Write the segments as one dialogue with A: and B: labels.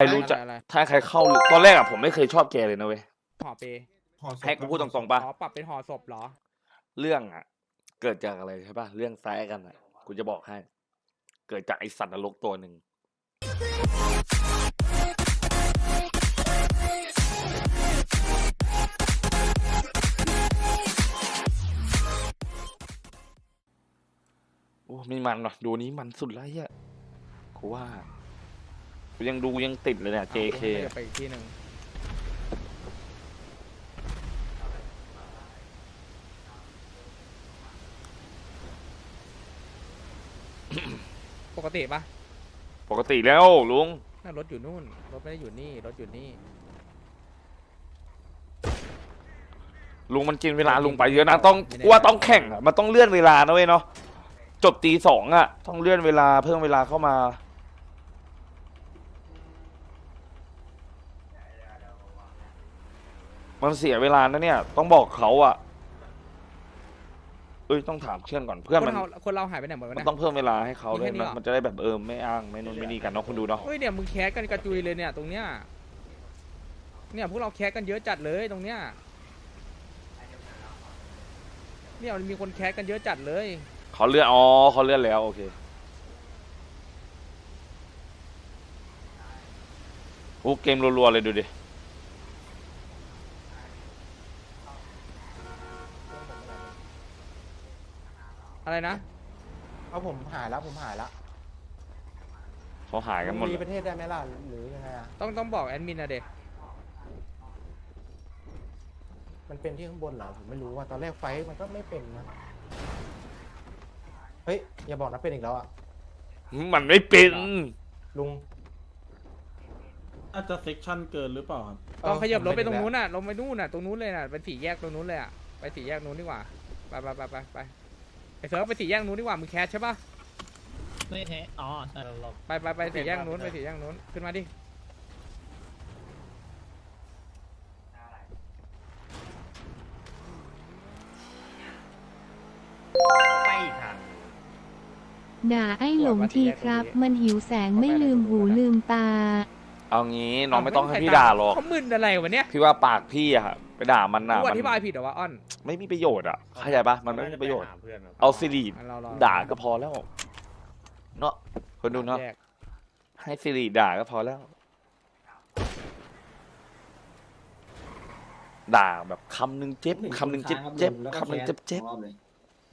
A: ใครรู้จัก
B: อะไร
A: ถ้าใครเข้าลึกตอนแรกอะผมไม่เคยชอบแกเลยนะเว้ย
B: ห่อเป
A: ให้กูพูดตรงๆปะ
B: อ๋อปรับเป็นห่อศพเหรอ
A: เรื่องอะเกิดจากอะไรใช่ปะเรื่องแซะกันอะกูจะบอกให้ เกิดจากไอสัตว์นรกตัวหนึ่งโอ้ไม่มันหรอกดูนี้มันสุดแล้วอะกูว่า กูยังดูยังติดเลยเนี่ย JK
B: เดี๋ยวไปอีกที่หนึ่งปกติปะ
A: ปกติแล้วลุง
B: น่ารถอยู่นู่น รถไม่ได้อยู่นี่ รถอยู่นี่
A: ลุงมันกินเวลาลุงไปเยอะนะต้องว่าต้องแข่งอะมันต้องเลื่อนเวลานะเว้ยเนาะจบตีสองอะต้องเลื่อนเวลาเพิ่มเวลาเข้ามา มันเสียเวลานะเนี่ย ต้องบอกเขาอะเอ้ยต้องถามเพื่อนก่อนเพื่อน
B: ค
A: มัน
B: นเราคนเราหายไปไหนหมดวะ
A: มัน
B: เนี่ย
A: ต้องเพิ่มเวลาให้เขา
B: มี
A: ด้ว
B: แค่
A: ย
B: นี้
A: นะ
B: เหรอ
A: มันจะได้แบบเออไม่อ้างไม่นู่นไม่นี่กันเนาะคุณดูเนาะ
B: เฮ้ยเนี่ยมึงแคสกันกระจุยเลยเนี่ยตรงเนี้ย เนี่ยพวกเราแคสกันเยอะจัดเลยตรงเนี้ย เนี่ยมันมีคนแคสกันเยอะจัดเลย
A: เขาเลื่อนอ๋อเขาเลื่อนแล้ว โอเคโอ้เกมรัวๆเลยดูดิ
B: อะไรนะ
C: เอาผมหายแล้วผมหายแล้ว
A: เขาหายกันหมด
C: รี
A: เลย
C: ประเทศได้ไหมล่ะหรือยังไงอะ
B: ต้องต้องบอกแอดมินนะเด็ก
C: มันเป็นที่ข้างบนเหรอผมไม่รู้ว่าตอนแรกไฟท์มันก็ไม่เป็นนะเฮ้ยอย่าบอกนะเป็นอีกแล้วอะ
A: มันไม่เป็น
C: ลุง
D: อาจจะเซ็กชันเกินหรือเปล่าครับ
B: ต้องขยับรถไปตรง
C: ผม
B: นู้น
C: เป็
B: น่ะลงไปนู่นน่ะตรงนู้นเลยน่ะไปสี่แยกตรงนู้นเลยอะไปสี่แยกนู้นดีกว่าไปไปไปไปไป ไอ้เซิร์ฟไปสี่แยกนู้นดีกว่ามึงแคสใช่ปะ
E: ไม่แท้อ๋อใช่เรา
B: ไปไปไปสี่แยกนู้นไปสี่แยกนู้นขึ้นมาดิ
E: ไปอีกทาง
F: ด่าไอ้หลงทีครับ มันหิวแสงไม่ลืมหูลืมตา
A: เอางี้น้องไม่ต้องให้พี่ด่าหรอก
B: เขามึนอะไรวะเนี่ย
A: พี่ว่าปากพี่อะไปด่ามันน่ะ
B: กู
A: มั
B: อนธิบายผิดเหรอวะอ้อน
A: ไม่มีประโยชน์อะเข้าใจปะมันไม่มีประโยชน์
E: เพื่อนครับ
A: เอาสิริ
B: เราเรา
A: ด่าก็พอแล้ว เนาะคนดูเนาะ
B: แยก
A: ให้สิริด่าก็พอแล้ว ด่าแบบคำหนึ่งเจ็บคำหนึ่งเจ็บเจ็บคำหนึ่งเจ็บเจ็บ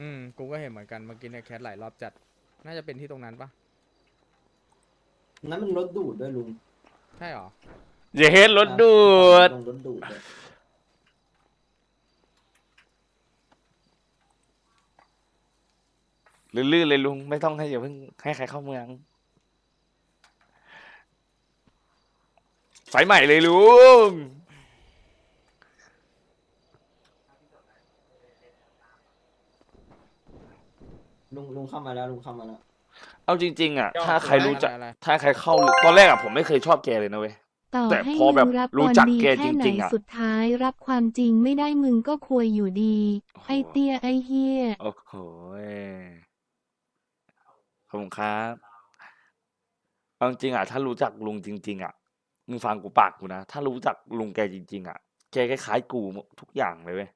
B: อืมกูก็เห็นเหมือนกันเมื่อกี้เนี่ยแคสหลายรอบจัด น่าจะเป็นที่ตรงนั้นปะ
G: นั้นมันรถดูดด้วยลุง
B: ใช่หรอ
A: อย่าเฮ็ดรถดูด
G: ลงรถดูดด้วย
A: ลื่นๆเลยลุง ไม่ต้องให้อย่าเพิ่งให้ใครเข้าเมือง สายใหม่เลยลุง
G: ลุงลุงเข้ามาแล้วลุงเข้ามาแล้ว
A: เอาจริง ๆ อะ ถ้าใครรู้จัก
B: อะไร
A: ถ้าใครเข้าลึกตอนแรกอะผมไม่เคยชอบแกเลยนะเว้ย
F: ต่อ
A: แต่
F: ให้
A: พอแบบ
F: มึงรับ
A: รู้
F: บอล
A: จัก
F: ดี
A: แก
F: แค่
A: จ
F: ไหน
A: ริงๆอะ
F: สุดท้ายรับความจริงไม่ได้มึงก็ควยอยู่ดี
A: โอ้โห
F: ไอเตี้ยไอเฮีย
A: โอ้โหขอบคุณครับเอาจริงๆอะ ถ้ารู้จักลุงจริง ๆ อะ มึงฟังกูปากกูนะ ถ้ารู้จักลุงแกจริง ๆ อะ แกคล้ายๆกูทุกอย่างเลยเว้ย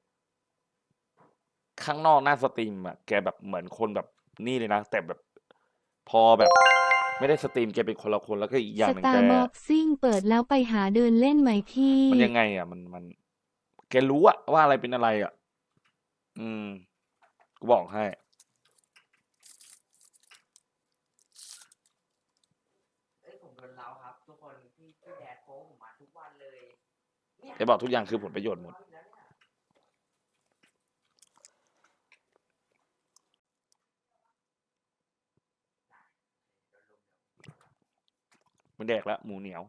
A: ข้างนอกหน้าสตรีมอะ แกแบบเหมือนคนแบบนี่เลยนะ แต่แบบ พอแบบ ไม่ได้สตรีมแกเป็นคนละคนแล้วก็อีกอย่า
F: ส
A: งหนึ่ง
F: ตา
A: แก
F: ร์บ็อกซิ่งเปิดแล้วไปหาเดินเล่นไหมพี่
A: มันยังไงอะ มันมัน แกรู้อะว่าอะไรเป็นอะไรอะ อืม กูบอกให้
H: เอ้ยผมโดนเล้าครับ ทุกคนที่ที่แดดโค้งผมมาทุกวันเลย เนี่ย
A: แกบอกทุกอย่างคือผลประโยชน์หมด
H: แล้วเนี่ย
A: มันแดกแล้วหมูเหนียว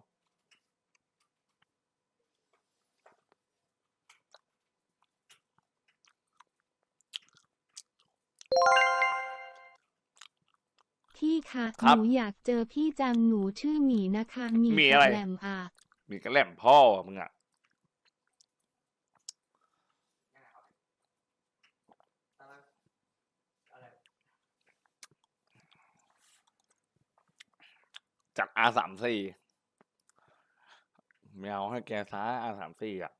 F: พี่คะห
A: ครับ
F: นูอยากเจอพี่จังหนูชื่อหมีนะคะหมี
A: หมีอะไร
F: แหลมอะ
A: มีกระแหล่มพ่อมึงอะ จาก R สามสี่ไม่เอาให้แกซ้าอาสามสี่อะ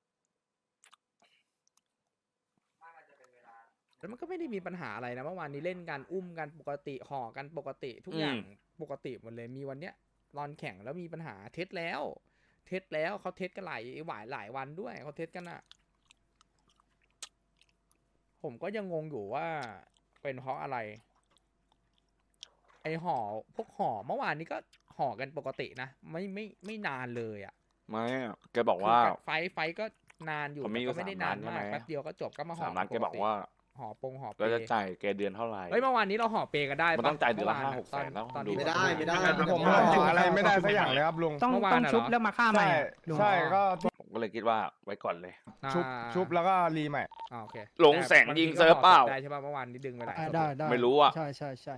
H: บ้านมันจะเป็นเวลา
B: แล้วมันก็ไม่ได้มีปัญหาอะไรนะเมื่อวานนี้เล่นกันอุ้มกันปกติห่อกันปกติทุกอย่าง
A: อืม
B: ปกติหมดเลยมีวันเนี้ยตอนแข่งแล้วมีปัญหาเทสแล้ว เทสแล้วเขาเทสกันหลายหลายหลายวันด้วยเขาเทสกันอะผมก็ยังงงอยู่ว่าเป็นเพราะอะไร ไอห่อพวกห่อเมื่อวานนี้ก็ ห่อกันปกตินะ ไม่ไม่ไม่นานเลยอะ
A: ไม่อะแกบอกว่า
B: คือไฟท์ไฟท์ก็นานอยู่
A: ผมมีอยู่
B: แต่ก็ไม่ได้
A: สาม
B: นาน
A: ล้านใช่
B: มาก
A: ไหม
B: แป๊บเดียวก็จบก็มาห่อ
A: สามล้าน
B: ป
A: แกบอกว่า
B: ห่อปงห่อเป
A: เราจะจ่ายแกเดือนเท่าไหร่
B: เฮ้ยเมื่อวานนี้เราห่อเปกันได้
A: มัน
B: ปะ
A: ต้องจ่ายเดือนละ
B: มื่ว
A: ห้าหก
B: ตอ
A: แสนนะ
B: ตอน
A: ดู
B: ที่
G: ไม่ได้ไม่ได้
C: ผม
G: ไม่ได้
C: ขออะไรไม่ได้สักอย่างเลยครับลุง
I: ต้อง
B: เมื่อวาน
I: ต้อง
B: น่ะ
I: ชุบ
B: เหรอ
I: แล้วมาฆ่าใหม่
C: ใช่
I: อะลุง
C: ใช่ก็
A: ผมก็เลยคิดว่าไว้ก่อนเลย
C: ชุบ
B: อ่า
C: ชุบแล้วก็รีใหม่
B: อ่าโอเค
A: หลงแสง
B: ต่
A: ยิง
B: มัน
A: เซิร์ฟเปล่า
B: ได้ใช่ป่ะเมื่อวานนี้ดึงไปหลาย
I: อ่า
B: ศพ
I: ได้
B: เลย
I: ได้
A: ไม่รู้อะ
I: ใช่ใช่ใช่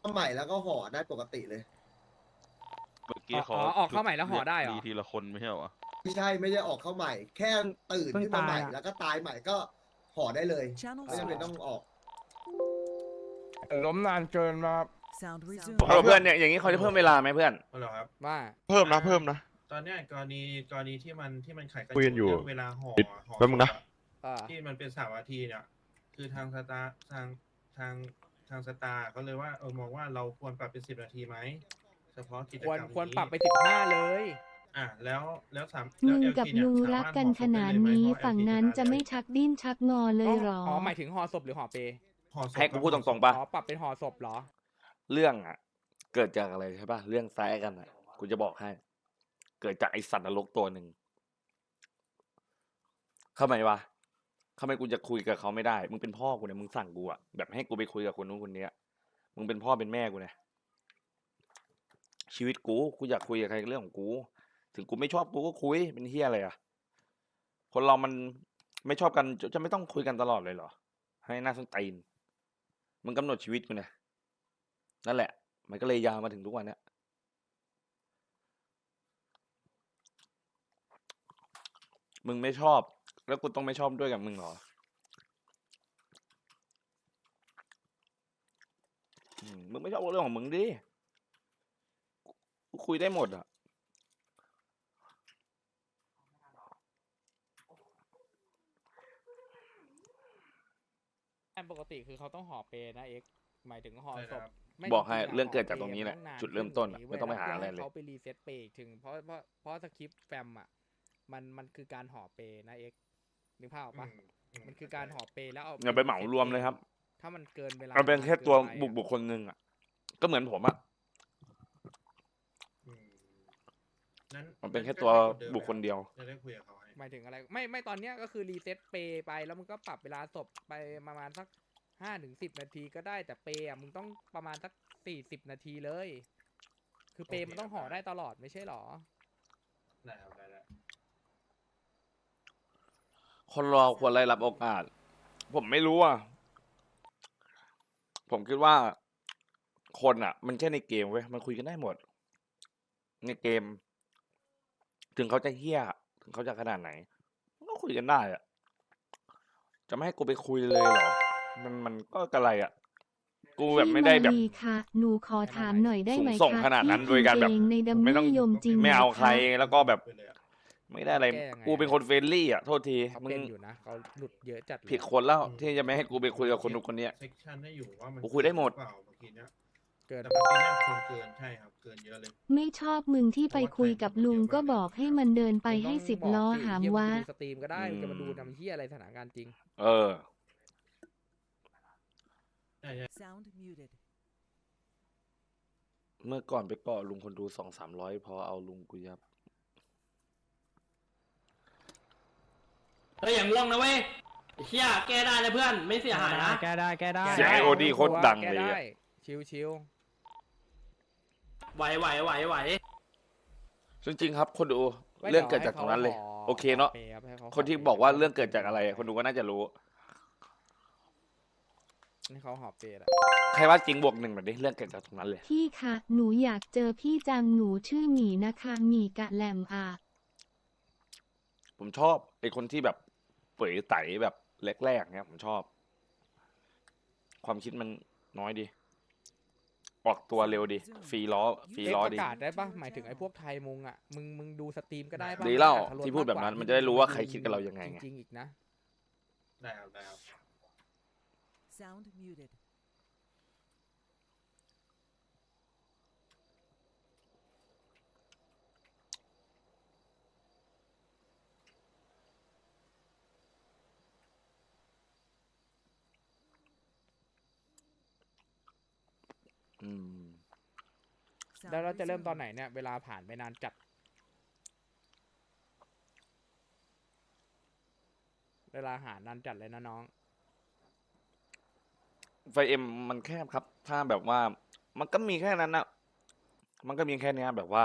G: เข้าใหม่แล้วก็ห่อได้ปกติเลย
J: เมื่อ กี้
B: อ๋อ
J: เขา
B: อ๋อออกเข้าใหม่แล้วห่อได้เหรอ
J: รีทีละคนไม่ใช่เหรอ
G: ไม่ใช่ไม่ได้ออกเข้าใหม่ แค่ตื่นขึ้นมาใหม่ แล้วก็ตายใหม่ก็ห่อได้เลยไม่จำเป็นต้องออก
C: ล้มนานเกินมาครับ
A: เอาเพื่อนเนี่ยอย่างนี้เขาจะเพิ่มเวลาไหมเพื่อน
D: ฮัลโหลครับ
B: ว่า
J: เพิ่มนะเพิ่มนะ
D: ตอนเนี้ยกรณีกรณีที่มันที่มันขายกัน
J: คุยกันอยู่
D: เรื่องเวลาห่อห่อ
J: แป๊บนึงนะ
D: ศพอ
B: อ่า
D: ที่มันเป็นสามนาทีเนี่ยคือทางสตาร์ทางทางทางสตาร์เขาเลยว่าเออมองว่าเราควรปรับเป็นสิบนาทีไหม เฉพาะกิจ
B: ควร
D: กรรม
B: ควร
D: นี้
B: ปรับไปสิบห้าเลย
D: อะแล้วแล้วสาม
F: มึง
D: แล้ว
F: กับ
D: LT เนี่ย
F: ลุง
D: สม
F: รัก
D: ถ
F: กัน
D: ห่อศ
F: ข
D: พได้
F: นาด
D: เลยไหม
F: นี้
D: เพราะ
F: ฝั่ง
D: LT
F: นั้นจะไม่
D: ด้
F: ชักดิ้นชักงอเลยเหรอ
B: อ๋อหมายถึงห่อศพหรือห่อเป
D: ห่อศพ
A: ให้กูพูดตรงๆป่ะ
B: อ๋อปรับเป็นห่อศพเหรอ
A: เรื่องอะเกิดจากอะไรใช่ป่ะ เรื่องแซะกันอะกูจะบอกให้ เกิดจากไอสัตว์นรกตัวหนึ่งทำไมวะทำไมกูจะคุยกับเขาไม่ได้ มึงเป็นพ่อกูเนี่ยมึงสั่งกูอะแบบให้กูไปคุยกับคนนู้นคนเนี้ยมึงเป็นพ่อเป็นแม่กูเนี่ย ชีวิตกูกูอยากคุยกับใครเรื่องของกู ถึงกูไม่ชอบกูก็คุยเป็นเฮียอะไรอะ คนเรามันไม่ชอบกันจะไม่ต้องคุยกันตลอดเลยเหรอ ให้หน้าสนตีนมึงกำหนดชีวิตกูเนี่ยนั่นแหละ มันก็เลยยาวมาถึงทุกวันเนี้ยมึงไม่ชอบ แล้วกูต้องไม่ชอบด้วยกับมึงเหรอมึงไม่ชอบเรื่องของมึงดิ คุยได้หมดอะ
B: อันปกติคือเขาต้องห่อเปนะเอ็กหมายถึงห่อ
D: ใช่
B: ศ
D: ค
B: พ
D: รับ
B: ไม่
A: บอกให้
B: จๆะ
A: เรื่องเกิด
B: ห่
A: จากตรงนี้แหละ
B: ปมั
A: จุดเริ่มต้นอะ
B: ขึ้
A: ไม่ต้องไปหา
B: ว้
A: อะไร
B: แล้ว
A: เลย
B: เขาไปรีเซ็ตเปย์อีกถึงเพราะเพราะเพราะสคริปต์แฟมอะมันมันคือการห่อเปนะเอ็กนึกภาพออกปะ
D: อื
B: มันคือการห่อเปแล้วเอา
A: อย่าไปเหมารวมเลยครับ
B: ถ้ามันเกินเวลา
A: มันเป็นแค่ตัว
B: กินไป
A: บุคบุคคลหนึ่งอะ ก็เหมือนผมอะ
D: อืม นั้น
A: มันเป็นแค่
D: ก็
A: ตัว
D: ให้กดเดิม
A: บุคคลเดียว
D: จะได้คุยกับเขาให้
B: หมายถึงอะไร ไม่ไม่ตอนเนี้ยก็คือรีเซ็ตเปย์ไปแล้วมึงก็ปรับเวลาศพไปประมาณสักห้าถึงสิบนาทีก็ได้แต่เปย์อะมึงต้องประมาณสักสี่สิบนาทีเลย คือเปย์มันต้องห่อได้ตลอดไม่ใช่หรอ
D: ได้ครับได้ได้
A: คนเราควรได้รับโอกาส ผมไม่รู้อะผมคิดว่า คนอะ มันแค่ในเกมเว้ยมันคุยกันได้หมด ในเกม ถึงเขาจะเฮี้ย ถึงเขาจะขนาดไหนมันก็คุยกันได้อะจะไม่ให้กูไปคุยเลยเหรอ มันมันก็กระไรอะกูแบบไม่ได้แบบ
F: พี่โมลีค่ะหนูขอถามหน่อยได้ไหม
A: สูงส่ง
F: คะ
A: ขนาดนั้น
F: พี่
A: โดยการแบบ
F: เองในดัม
A: ไม่
F: มี่
A: ต้อง
F: ยมจริง
A: ไม่เอา
F: นะะ
A: ใครแล้วก็แบบ
D: ไปเลยอะ
A: ไม่ได้อะไร
B: แก้ยังไง
A: กูเป็นคนเฟรนลี่อะโทษที
B: เขา
A: มึ
B: เป็น
A: ง
B: อยู่นะเขาหลุดเยอะจัดเลย
A: ผิดคนแล้วที่จะไม่ให้กูไปคุยกับคนนู้นคนเนี้ย
D: เซ็กชันให้อยู่ว่ามัน
A: กูคุยได้หมด
D: เปล่าเมื่อกี้เนี้ย
B: เกิน
D: แต่เมื่อกี้เนี้ยคนเกินใช่ครับ เกินเยอะเลย
F: ไม่ชอบมึงที่ไปคุยกับลุงก็บอกให้มันเดินไปให้
B: มึงต้อง
F: สิบ
B: บอก
F: ล้อ
B: สิ
F: หาม
B: เหี้ย
F: ว่า
B: งดูสตรีมก็ได้มึงจะมาดู
A: อืม
B: ทำเฮียอะไรสถานการณ์จริง
A: เออ
D: ใช่ใช่
A: เมื่อก่อนไปเกาะลุงคนดูสองสามร้อยพอเอาลุงกูยับ
E: เฮ้ยอย่างล่องนะเว้ยไอ้เชี่ยแก้ได้นะเพื่อน ไม่เสียหายนะ
I: แก้ได้แก้ได้
A: เสียง IOD โคตรดังเลยอะ
B: แก้ได้ชิวชิว
E: ไหวไหวไหวไหว
A: จริงๆครับ คนดู
B: ๆไม่
A: เรื่อง
B: ดี๋ยว
A: เกิดจาก
B: ให้
A: ตรงนั้นเลย
B: ขห่
A: โอเคเนาะ
B: ห่ปย์รับให้เขา
A: คนที่
B: ห่ปย์
A: บอกว่าเรื่องเกิดจากอะไร คนดูก็น่าจะรู้
B: ให้เขาหอบเปย์อะ
A: ใครว่าจริงบวกหนึ่งหน่อยดิเรื่องเกิดจากตรงนั้นเลย
F: พี่คะ หนูอยากเจอพี่จังหนูชื่อหมีนะคะหมีกะแหลมอะ
A: ผมชอบไอ้คนที่แบบเป๋ยไตแบบแรกๆเนี่ยผมชอบ ความคิดมันน้อยดี ออกตัวเร็วดิฟรีล้อฟรี
B: เอ็ก
A: ล้อ
B: ประ
A: ดิ
B: กาศได้ปะหมายถึงไอ้พวกไทยมุงอะ มึงมึงดูสตรีมก็ได้ปะ
A: ดีแล้ว
B: มันอาจจะ
A: ที่พูดแบบนั้นมันจะได้รู้ว่าใครคิดกับเรายังไงไง
B: จริงๆอีกนะ
D: ได้ครับได้ครับ
H: Sound muted.
A: อืม
B: แล้วเราจะเริ่มตอนไหนเนี่ย เวลาผ่านไปนานจัด เวลาหานานจัดเลยนะน้อง
A: ไฟเอ็มมันแคบครับ ถ้าแบบว่า มันก็มีแค่นั้นนะมันก็มีแค่เนี้ย แบบว่า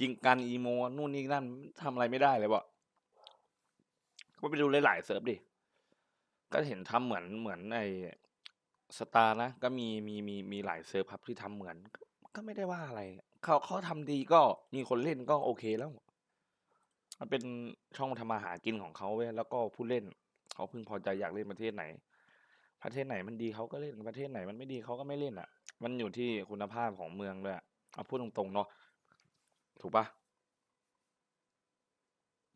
A: ยิงกันอีโมนู่นนี่นั่นทำอะไรไม่ได้เลยวะก็ไปดูหลายๆเซิร์ฟดิ ก็เห็นทำเหมือนเหมือนไอ สตาร์นะ ก็มีมีมีมีหลายเซิร์ฟครับที่ทำเหมือนก็ก็ไม่ได้ว่าอะไร เขาเขาทำดีก็มีคนเล่นก็โอเคแล้ว มันเป็นช่องทำมาหากินของเขาเว้ยแล้วก็ผู้เล่น เขาพึงพอใจอยากเล่นประเทศไหน ประเทศไหนมันดีเขาก็เล่นประเทศไหนมันไม่ดีเขาก็ไม่เล่นอะ มันอยู่ที่คุณภาพของเมืองด้วยอะเอาพูดตรงๆเนาะถูกปะ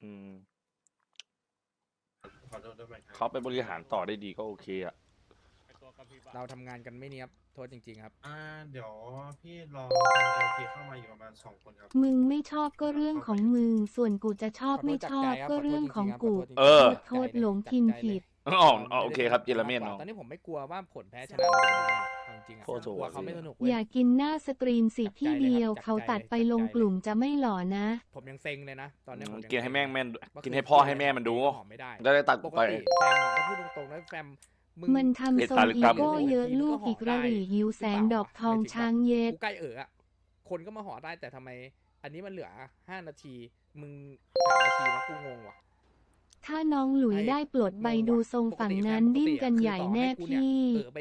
A: อืม
D: ขอโทษด้วยไหมครับ
A: เขาไปบริหารต่อได้ดีก็โอเคอะ
B: เราทำงานกันไม่เนียบโทษจริง ๆ ครับ
D: อ่าเดี๋ยวพี่รอทางเอลเคเข้ามาอยู่ประมาณสองคนครับ
F: มึงไม่ชอบก็เรื่องของมึง ส่วนกูจะชอบ
B: ขอโทษ
F: ไม่
B: จาก
F: ชอบ
B: ใจครับ
F: ก็เรื่องของกู
B: ขอโทษจริงๆครับ
A: เออ
F: โทษหลงพิมพ์ผิด
A: อ๋ออ๋อโอเคครับเจรเมน
B: มากก
A: เนาะ
B: ว่าตอนนี้ผมไม่กลัวว่าผลแพ้ชนะมันจะเป็นยังไงเอาจริงๆอะ
A: โคตรโหด
B: กลัวเขาไม่สนุก
F: อ
B: เว้ย
F: ย่ากินหน้าสตรีมสิ
B: จัดใจ
F: พี่
B: เลยครับ
F: เดียว
B: จัด
F: เขา
B: ใจ
F: ตัด
B: เลย
F: ไป
B: จัด
F: ลง
B: ใจเลย
F: กลุ่มจะไม่หล่อนะ
B: ผมยังเซ็งเลยนะตอนนี้ผมยัง
A: กินให้แม่งแม่น
B: เมื่อ
A: กิน
B: คื
A: ให้พ่อให้แม่มันดู
B: หอมไม่ได้
A: ได้ได้ตัด
B: ป
A: กู
B: ก
A: ไป
B: ติแฟมอะถ้าพูดตรงๆนะแฟม มึง
F: มันทำทรง
A: เอ
F: อี
A: ตาลิกรรม
F: โก้เยอะลูกอีกระหรี่หิวแสงดอกทองช้างเย็ด
B: กูใกล้เอออะคนก็มาห่อได้แต่ทำไม อันนี้มันเหลือห้านาที มึงสามนาทีแล้วกูงงว่ะ
F: ถ้าน้องหลุย
B: ไอ้
F: ได้ปลดใบดูทรงฝั่งนั้น
B: ปกติ
F: ดิ้น
B: แฟ
F: กัน
B: ปติอะ
F: ใหญ่
B: คือต่อ
F: แน่
B: ให้กูเย
F: พี่
B: เออไป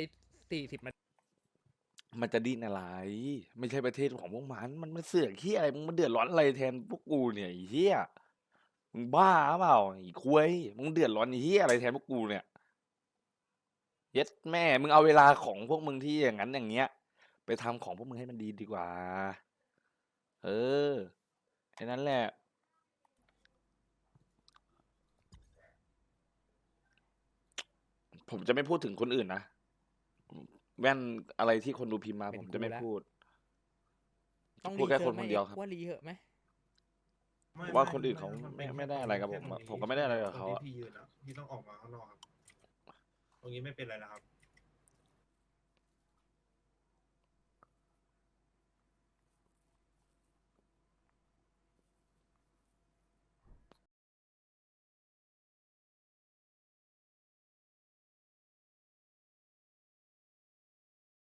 B: สี่สิบนาที
A: มันจะดิ้นอะไร ไม่ใช่ประเทศของพวกมัน มันมาเสือกเฮียอะไรมึงมาเดือดร้อนอะไรแทนพวกกูเนี่ยไอ้เฮียมึงบ้าเปล่าไอ้ควยมึงเดือดร้อนไอ้เฮียอะไรแทนพวกกูเนี่ย เย็ดแม่ มึงเอาเวลาของพวกมึงที่อย่างนั้นอย่างเงี้ย ไปทำของพวกมึงให้มันดีดีกว่า เออแค่นั้นแหละ ผมจะไม่พูดถึงคนอื่นนะ แว่นอะไรที่คนดูพิมพ์มา
B: เป็น
A: ผมจะไม่
B: กูแล้ว
A: พูด
B: ต้อง
A: พูด
B: รี
A: แค่
B: เทิ
A: ค
B: ร์
A: น
B: นไหม
A: คนเดียวครับ
B: ว่ารีเหอะไหม
D: ไม่
A: ว่า
D: ไม่
A: คนอื่นเขา
D: น
A: ไม่
D: เป็น
A: ไม่
D: แค่
A: ได้อะไรกับผม
D: แค่
A: อะ
D: ตง
A: ผมก็ไม่ได้อะไรกับเขา
D: ตรง
A: อะ
D: ที่พี่ยืนอะพี่ต้องออกมาข้างนอกครับ ตรงนี้ไม่เป็นไรนะครับ